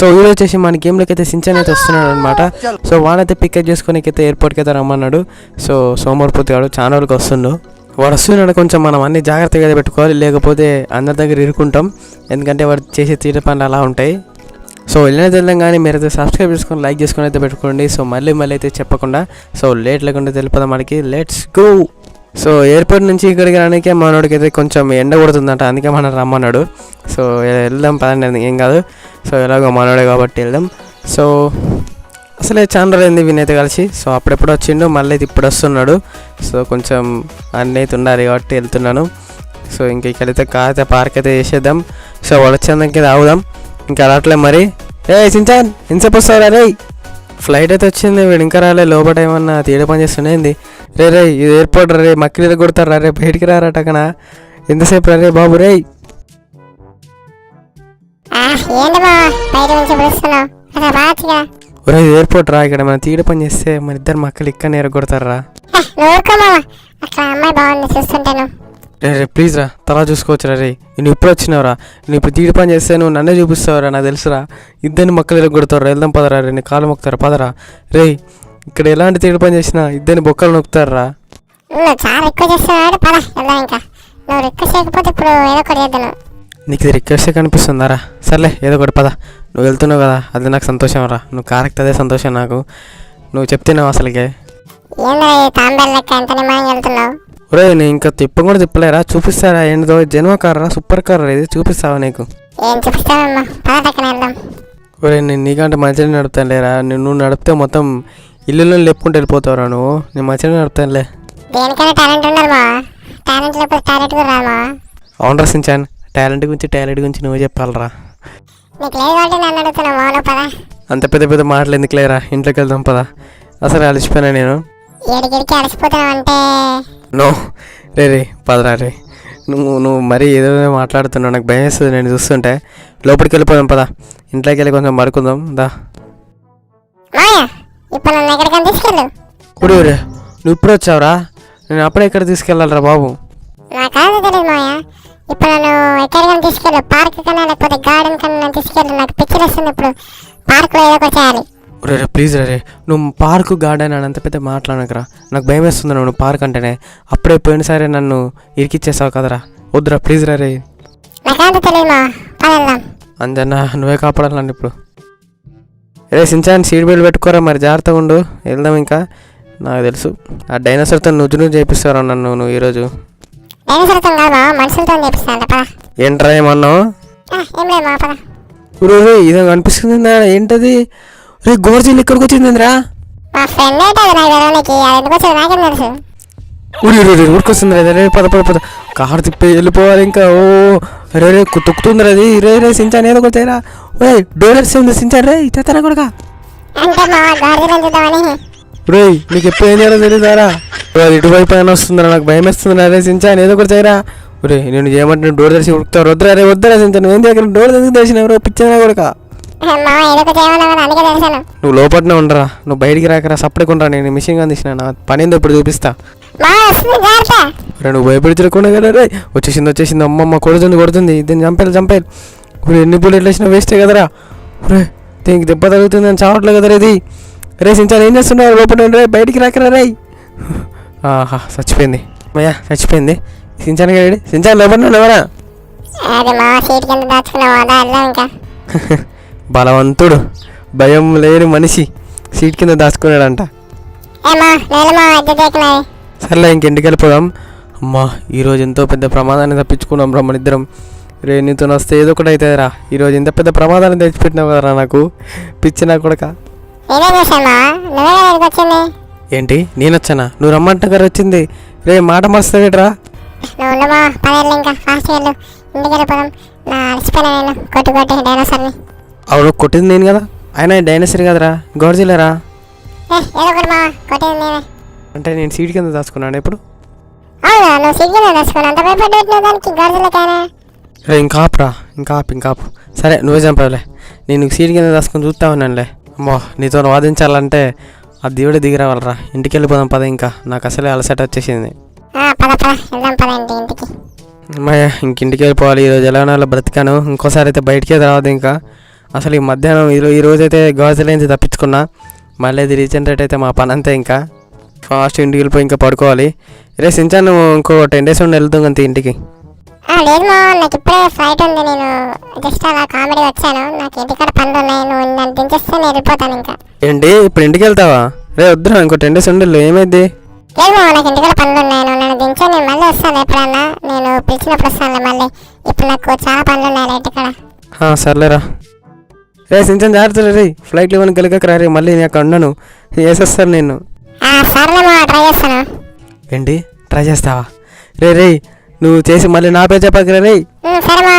So video వచ్చేసి మన గేమ్లోకి అయితే సించన్ అయితే వస్తున్నాడు అనమాట సో వాళ్ళైతే పికప్ చేసుకుని అయితే ఎయిర్పోర్ట్కి అయితే రమ్మన్నాడు. సో సోమవారపూర్తి గాడు చాలా రోజులకి వస్తుండు. వాడు వస్తున్నాడు కొంచెం మనం అన్ని జాగ్రత్తగా పెట్టుకోవాలి లేకపోతే అందరి దగ్గర ఇరుకుంటాం ఎందుకంటే వాడు చేసే తీట పనులు అలా ఉంటాయి. సో వెళ్ళిన తెల్లం కానీ మీరైతే సబ్స్క్రైబ్ చేసుకొని లైక్ చేసుకొని అయితే పెట్టుకోండి. సో మళ్ళీ మళ్ళీ అయితే చెప్పకుండా సో లేట్ లేకుండా తెలిపదాం మనకి లెట్స్ గో సో ఎయిర్పోర్ట్ నుంచి ఇక్కడికి రానికే మనోడికి అయితే కొంచెం ఎండ కొడుతుందంట. అందుకే మనం రమ్మన్నాడు. సో వెళ్దాం పదండి ఏం కాదు. సో ఎలాగో మనోడే కాబట్టి వెళ్దాం. సో అసలే చాలా రోజులైంది వినైతే కలిసి. సో అప్పుడెప్పుడు వచ్చిండు మళ్ళీ అయితే ఇప్పుడు వస్తున్నాడు. సో కొంచెం అన్నీ అయితే ఉండాలి కాబట్టి వెళ్తున్నాను. సో ఇంక ఇక్కడైతే కార్ అయితే పార్క్ అయితే చేసేద్దాం. సో వాళ్ళు వచ్చేందుకు ఆగుదాం. ఇంకా రావట్లే మరి. ఏ సించాన్ ఎంతసేపు వస్తారా రే ఫ్లైట్ అయితే వచ్చింది వీడు ఇంకా రాలే లోపల ఏమన్నా తీయడం పని చేస్తున్నాయింది రే రే ఇది ఎయిర్పోర్ట్ రే మక్కిలు కొడతారా రే బయటికి రారట అక్కడ ఎంతసేపు రే బాబు రే. ఒరే ఎయిర్పోర్ట్ రా ఇక్కడ మనం తీయడం పని చేస్తే మన ఇద్దరు మక్కలు ఇక్కడ ఊరుకో మామ అక్కడ అమ్మాయి బాగుంది చూస్తుంటాను రే రే ప్లీజ్ రా తలా చూసుకోవచ్చురా రే. నువ్వు ఇప్పుడు వచ్చినావురా. నువ్వు ఇప్పుడు తీడి పని చేస్తే నువ్వు నన్నే చూపిస్తావురా నాకు తెలుసురా. ఇద్దరిని మొక్కలు ఎరగొడతారు వెళ్దాం పదరా రే. నీ కాలు మొక్కుతారా పదరా. రే ఇక్కడ ఎలాంటి తీడి పని చేసినా ఇద్దరిని బొక్కలు నొక్కుతారా చాలా ఎక్కువ చేస్తున్నాడు పద వెళ్దాం ఇంకా. నువ్వు ఎక్కువ చేయకపోతే ఇప్పుడు ఏదో ఒకటి చేద్దాను నీకు ఇది రిక్వెస్ట్ కనిపిస్తుందారా? సర్లే ఏదో ఒకటి పద. నువ్వు వెళ్తున్నావు కదా అది నాకు సంతోషం రా. నువ్వు కరెక్ట్ అదే సంతోషం నాకు. నువ్వు చెప్తున్నావు అసలుకే. ఏందో లెక్క ఎంత వెళ్తున్నావు? ఒరే నేను ఇంకా తిప్పం కూడా తిప్పలేరా? చూపిస్తారా? ఏంటో జన్మ కార్? రా సూపర్ కార్ రా ఇది? చూపిస్తావా నీకు? ఏం చూపిస్తావమ్మా ఒరే నేను నీకంటే మంచిగా నడుపుతాను లేరా నువ్వు నడిపితే మొత్తం ఇల్లులో లేపుకుంటూ వెళ్ళిపోతావురా నువ్వు? నేను మంచిగా నడుపుతానులే. దేనికైనా టాలెంట్ ఉండాలి మా టాలెంట్ లేకపోతే టాలెంట్ కూడా రాదు మా అవును రసించాను టాలెంట్ గురించి టాలెంట్ గురించి నువ్వు చెప్పాలరా. నీకు లేదు కాబట్టి నన్ను అడుగుతున్నావు మౌనం పద. అంత పెద్ద పెద్ద మాటలు ఎందుకు లేరా ఇంట్లోకి వెళ్దాం పదా. అసలు అలసిపోయినా నేను? ఏడిగిడికి అలసిపోతున్నావు అంటే నో రే రే పదరా రే. నువ్వు నువ్వు మరీ ఏదో మాట్లాడుతున్నావు నాకు భయం వేస్తుంది. నేను చూస్తుంటే లోపలికి వెళ్ళిపోదాం పదా. ఇంట్లోకి వెళ్ళి కొంచెం మడుకుందాం దా. ఇప్పుడు నన్ను ఎక్కడికైనా తీసుకెళ్ళు. నువ్వు ఇప్పుడు వచ్చావురా? నేను అప్పుడే ఇక్కడ తీసుకెళ్ళాలరా బాబు? నాకు కాదు తెలియదు మాయా ఇప్పుడు నన్ను ఎక్కడికైనా తీసుకెళ్ళు. పార్క్ కన్నా లేకపోతే గార్డెన్ కన్నా తీసుకెళ్ళు. నాకు పిక్చర్ వస్తుంది ఇప్పుడు. పార్క్లో ఏదో చేయాలి. రే ప్లీజ్ రే నువ్వు పార్కు గార్డెన్ అని అంత పెద్ద మాట్లాడకరా నాకు భయం వేస్తుంది నువ్వు పార్క్ అంటేనే. అప్పుడే పోయినసారి నన్ను ఇరికిచ్చేసావు కదరా. వద్దురా ప్లీజ్ రా అంజన్న నువ్వే కాపాడాలండి ఇప్పుడు. రే సించాన్ సీట్ బెల్ట్ పెట్టుకోరా మరి జాగ్రత్తగా ఉండు. వెళ్దాం ఇంకా. నాకు తెలుసు. ఆ డైనోసార్తో నువ్వు నువ్వు చేపిస్తారా నన్ను నువ్వు ఈరోజు? ఏంట్రా ఏమన్నావు? ఇదో కనిపిస్తుందా ఏంటది? రే గోర్జీలు ఇక్కడికి వచ్చిందిరా మా ఫ్రెండ్ ఏంటో నాకు. తెలవనికి అది ఎందుకు వచ్చేది నాకేం తెలుసు? ఊరి ఊరి ఊరికొస్తుంది రే రే పద పద పద. కారు తిప్పి వెళ్ళిపోవాలి ఇంకా. ఓ రే రే తొక్కుతుంది రే రే రే సించాన్ ఏదో ఒకటి చేయరా. ఓయ్ డోలర్స్ ఉంది సించాన్ రే తెత్తరా కొడుకా? అంటే మా గార్డెన్ చూద్దామని. రే నీకు ఎప్పుడు ఏం చేయాలో తెలియదారా అది ఇటువైపు అయినా వస్తుందిరా. నాకు భయం వేస్తుందిరా. రే సించాన్ ఏదో ఒకటి చేయరా. ఒరే నేను ఏమంటున్నా డోర్ తెరిచి ఉడుకుతావు వద్దురా రే వద్దురా సించాన్. నువ్వేం దగ్గర డోర్ తెరిచి తెరిచినావు? పిచ్చనా కొడుకా? నువ్వు లోపలనే ఉండరా నువ్వు బయటికి రాకరా ఉండరా నేను మిషన్ నా పని ఏందో ఇప్పుడు చూపిస్తా. నువ్వు భయపడిచకుండా కదా రే వచ్చేసింది వచ్చేసింది అమ్మమ్మ కొడుతుంది కొడుతుంది దీన్ని చంపేయాలి చంపేయాలి. ఇప్పుడు ఎన్ని బుల్లెట్లు వేసినా వేస్టే కదరా. రే దీనికి దెబ్బ తగులుతుంది అని చావట్లేదు కదరా ఇది. రే సించాన్ ఏం చేస్తున్నావు? లోపల రే బయటికి రాకరా రే. ఆహా చచ్చిపోయింది. అయ్యా చచ్చిపోయింది. సించాన్ గారి సించాన్ లోపల ఎవరా బలవంతుడు. భయం లేని మనిషి సీట్ కింద దాచుకున్నాడంట. సర్లే ఇంకెంటికి వెళ్ళిపోదాం. అమ్మా ఈరోజు ఎంతో పెద్ద ప్రమాదాన్ని తప్పించుకున్నాం రా మన ఇద్దరం రే నీతో వస్తే ఏదో ఒకటి అవుతుందిరా ఈరోజు ఇంత పెద్ద ప్రమాదాన్ని తెచ్చిపెట్టినావు కదరా నాకు. పిచ్చి నా కొడక ఏంటి? నేను వచ్చానా? నువ్వు రమ్మంట గారు వచ్చింది. రే మాట మస్తావేట్రా నువ్వు ఉండు మా పదేళ్ళు ఇంకా ఫాస్ట్ వెళ్ళు. ఇంటికి వెళ్ళిపోదాం. నా అలసిపోయినా నేను. కొట్టి కొట్టి డైనోసార్ని అవును కొట్టింది నేను కదా. ఆయన డైనసర్ కదరా నేనే. అంటే నేను సీట్ కింద దాచుకున్నాను ఇప్పుడు ఇంకా ఆపురా ఇంకా ఆపు ఇంకా ఆపు. సరే నువ్వే చంపావులే. నేను సీట్ కింద దాచుకొని చూస్తా ఉన్నానులే. అమ్మో నీతో వాదించాలంటే ఆ దేవుడే దిగిరావాలరా. ఇంటికి వెళ్ళిపోదాం పద ఇంకా. నాకు అసలే అలసట వచ్చేసింది. ఇంక ఇంటికి వెళ్ళిపోవాలి ఈరోజు ఎలా బ్రతికాను. ఇంకోసారి అయితే బయటికే రావద్దు ఇంకా. అసలు ఈ మధ్యాహ్నం ఈ- రోజైతే గాజులేంచి తప్పించుకున్నా. మళ్ళీ ఇది రీజనరేట్ అయితే మా పని అంతే ఇంకా. ఫాస్ట్ ఇంటికి వెళ్ళిపోయి ఇంకా పడుకోవాలి. రే సించాన్ నువ్వు ఇంకో టెన్ డేస్ ఉండి వెళ్తాం అంతే ఇంటికి. లేదు మా నాకు ఇప్పుడే ఫ్లైట్ ఉంది నేను జస్ట్ అలా కామెడీ వచ్చాను. నాకు ఇంటికాడ పనులు ఉన్నాయి నువ్వు నన్ను దించేస్తే నేను వెళ్ళిపోతాను ఇంకా. ఏంటి ఇప్పుడు ఇంటికి వెళ్తావా? రే వద్దురా ఇంకో టెన్ డేస్ ఉండి. ఏమైంది? లేదు మా నాకు ఇంటికాడ పనులు ఉన్నాయి నువ్వు నన్ను దించే నేను మళ్ళీ వస్తాను ఎప్పుడన్నా. నేను పిలిచినప్పుడు వస్తాను మళ్ళీ. ఇప్పుడు నాకు చాలా పనులు ఉన్నాయి ఇంటికాడ సర్లేరా. రే సించాన్ జాగ్రత్త రే. ఫ్లైట్లో ఇవ్వని గెలకక రా రే మళ్ళీ నేను అక్కడ ఉండను వేసేస్తాను నేను ఆ, సర్లే మా ట్రై చేస్తాను. ఏంటి? ట్రై చేస్తావా? రే రే నువ్వు చేసి మళ్ళీ నా పేరు చెప్పక రే ఉమ్, సరే